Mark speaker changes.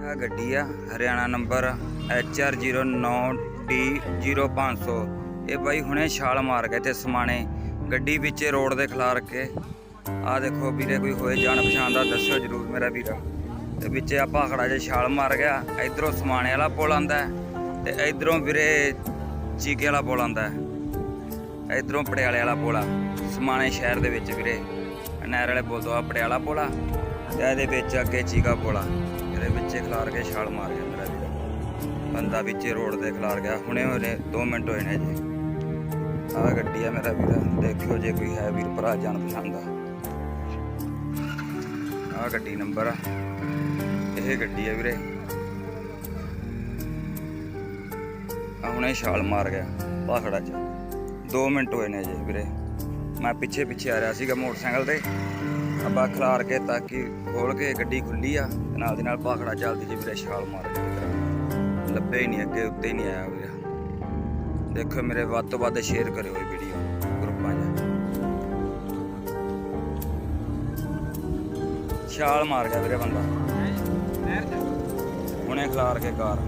Speaker 1: ਆ ਗੱਡੀ ਆ, ਹਰਿਆਣਾ ਨੰਬਰ HR09D0500 ਇਹ ਬਾਈ ਹੁਣੇ ਛਾਲ ਮਾਰ ਗਏ ਤੇ ਸਮਾਣੇ, ਗੱਡੀ ਵਿੱਚ ਰੋਡ ਦੇ ਖਿਲਾਰ ਕੇ ਆ ਦੇਖੋ ਵੀਰੇ, ਕੋਈ ਹੋਏ ਜਾਣ ਪਛਾਣ ਦਾ ਦੱਸਿਓ ਜਰੂਰ ਮੇਰਾ ਵੀਰਾ। ਤੇ ਵਿੱਚ ਆ ਭਾਖੜਾ ਜਿਹਾ ਛਾਲ ਮਾਰ ਗਿਆ, ਇਧਰੋਂ ਸਮਾਣੇ ਵਾਲਾ ਪੁਲ ਆਂਦਾ ਤੇ ਇਧਰੋਂ ਵੀਰੇ ਚੀਕੇ ਵਾਲਾ ਪੁਲ ਆਂਦਾ ਇਧਰੋਂ ਪਟਿਆਲੇ ਵਾਲਾ ਪੁਲ ਆ, ਸਮਾਣੇ ਸ਼ਹਿਰ ਦੇ ਵਿੱਚ ਵੀਰੇ। ਨਹਿਰ ਵਾਲੇ ਪੁਲ ਤੋਂ ਆ ਪਟਿਆਲਾ ਪੁਲ ਆ, ਤੇ ਇਹਦੇ ਵਿੱਚ ਅੱਗੇ ਚੀਕਾ ਪੁਲ ਆ। ਵਿੱਚ ਹੀ ਕੇ ਛਾਲ ਮਾਰ ਗਿਆ ਮੇਰਾ ਵੀਰ ਬੰਦਾ ਵਿੱਚ ਰੋਡ ਤੇ ਖਿਲਾਰ ਗਿਆ। ਹੁਣੇ ਹੋਏ 2 ਮਿੰਟ ਹੋਏ ਨੇ ਜੀ। ਆ ਗੱਡੀ ਆ ਮੇਰਾ ਵੀਰ, ਦੇਖਿਓ ਜੇ ਕੋਈ ਹੈ ਵੀਰ, ਭਰਾ ਜਾਣ ਪਛਾਣ ਦਾ। ਆ ਗੱਡੀ ਨੰਬਰ ਆ। ਇਹ ਗੱਡੀ ਆ ਵੀਰੇ। ਆ ਹੁਣੇ ਛਾਲ ਮਾਰ ਗਿਆ ਪਾਖੜਾ ਚ। 2 ਮਿੰਟ ਹੋਏ ਨੇ ਜੇ ਵੀਰੇ। ਮੈਂ ਪਿੱਛੇ ਪਿੱਛੇ ਆ ਰਿਹਾ ਸੀਗਾ ਮੋਟਰਸਾਈਕਲ ਤੇ। ਆਪਾਂ ਖਿਲਾਰ ਕੇ ਤਾਂ ਕਿ ਖੋਲ ਕੇ ਗੱਡੀ ਖੁੱਲੀ ਆ ਤੇ ਨਾਲ ਦੀ ਨਾਲ ਪਾਖੜਾ ਚੱਲਦੀ ਜੀ ਵੀਰੇ ਛਾਲ ਮਾਰ ਕੇ। ਲੱਭੇ ਹੀ ਨਹੀਂ ਅੱਗੇ ਉੱਤੇ ਹੀ ਨਹੀਂ ਆਇਆ ਵੀਰੇ। ਦੇਖੋ ਮੇਰੇ ਵੱਧ ਤੋਂ ਵੱਧ ਸ਼ੇਅਰ ਕਰਿਓ ਇਹ ਵੀਡੀਓ ਗਰੁੱਪਾਂ 'ਚ। ਛਾਲ ਮਾਰ ਗਿਆ ਵੀਰੇ ਬੰਦਾ। ਹੁਣੇ ਖਿਲਾਰ ਕੇ ਕਾਰ।